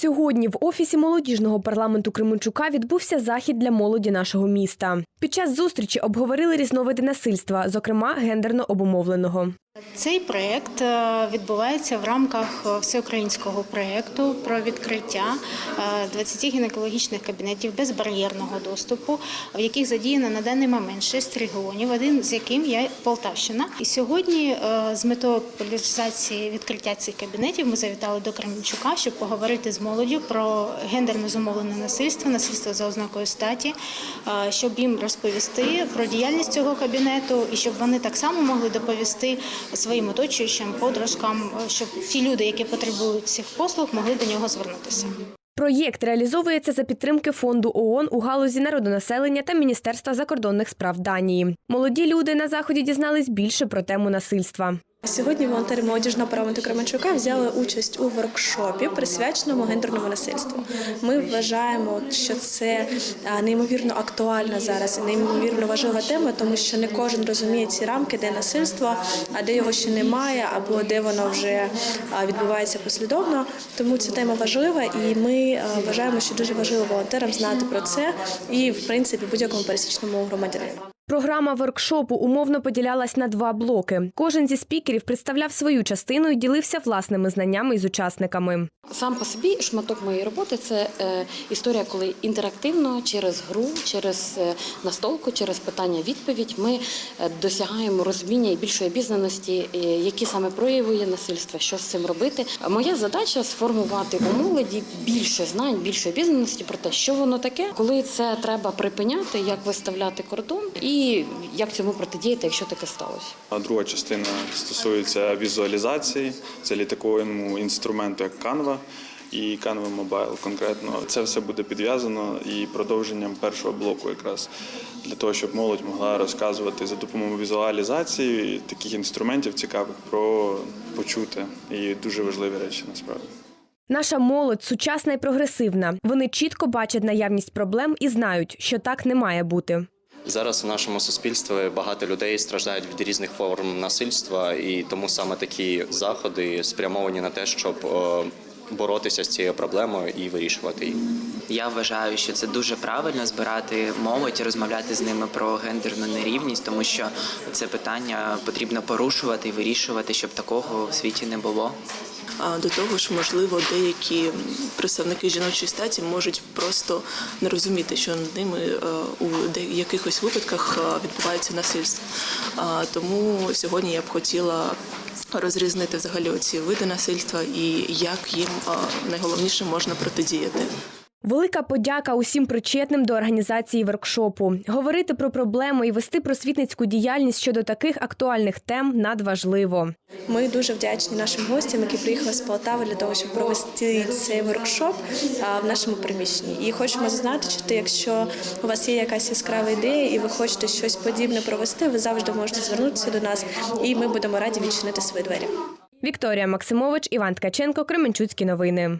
Сьогодні в офісі молодіжного парламенту Кременчука відбувся захід для молоді нашого міста. Під час зустрічі обговорили різновиди насильства, зокрема гендерно обумовленого. Цей проєкт е, відбувається в рамках е, всеукраїнського проєкту про відкриття е, 20 гінекологічних кабінетів безбар'єрного доступу, в яких задіяно на даний момент 6 регіонів, один з яким є Полтавщина. І сьогодні е, з метою популяризації відкриття цих кабінетів ми завітали до Кременчука, щоб поговорити з молоддю про гендерно зумовлене насильство, насильство за ознакою статі, е, щоб їм розповісти про діяльність цього кабінету і щоб вони так само могли доповісти своїм оточуючим подружкам, е, щоб ті люди, які потребують цих послуг, могли до нього звернутися. Проєкт реалізовується за підтримки фонду ООН у галузі народонаселення та Міністерства закордонних справ Данії. Молоді люди на заході дізнались більше про тему насильства. Сьогодні волонтери молодіжного парламенту Кременчука взяли участь у воркшопі, присвяченому гендерному насильству. Ми вважаємо, що це неймовірно актуальна зараз і неймовірно важлива тема, тому що не кожен розуміє ці рамки, де насильство, а де його ще немає, або де воно вже відбувається послідовно. Тому ця тема важлива, і ми вважаємо, що дуже важливо волонтерам знати про це і, в принципі, будь-якому пересічному громадянину. Програма воркшопу умовно поділялась на два блоки. Кожен зі спікерів представляв свою частину і ділився власними знаннями із учасниками. Сам по собі шматок моєї роботи це е, історія, коли інтерактивно через гру, через е, настолку, через питання-відповідь ми е, досягаємо розуміння і більшої обізнаності, які саме прояви є насильства, що з цим робити. Моя задача сформувати у молоді більше знань, більше обізнаності про те, що воно таке, коли це треба припиняти, як виставляти кордон і як цьому протидіяти, якщо таке сталося. А друга частина стосується візуалізації, це літаковому інструменту як Canva і Canva Mobile конкретно. Це все буде підв'язано і продовженням першого блоку, якраз для того, щоб молодь могла розказувати за допомогою візуалізації таких інструментів цікавих про почути і дуже важливі речі насправді. Наша молодь сучасна і прогресивна. Вони чітко бачать наявність проблем і знають, що так не має бути. Зараз в нашому суспільстві багато людей страждають від різних форм насильства, і тому саме такі заходи спрямовані на те, щоб е, боротися з цією проблемою і вирішувати її. Я вважаю, що це дуже правильно збирати молодь, розмовляти з ними про гендерну нерівність, тому що це питання потрібно порушувати і вирішувати, щоб такого в світі не було. До того ж, можливо, деякі представники жіночої статі можуть просто не розуміти, що над ними е, у якихось випадках е, відбувається насильство. Тому сьогодні я б хотіла розрізнити взагалі оці види насильства і як їм е, найголовніше можна протидіяти. Велика подяка усім причетним до організації воркшопу. Говорити про проблеми і вести просвітницьку діяльність щодо таких актуальних тем надважливо. Ми дуже вдячні нашим гостям, які приїхали з Полтави для того, щоб провести цей воркшоп в нашому приміщенні. І хочемо зазначити, якщо у вас є якась яскрава ідея і ви хочете щось подібне провести, ви завжди можете звернутися до нас, і ми будемо раді відчинити свої двері. Вікторія Максимович, Іван Ткаченко, Кременчуцькі новини.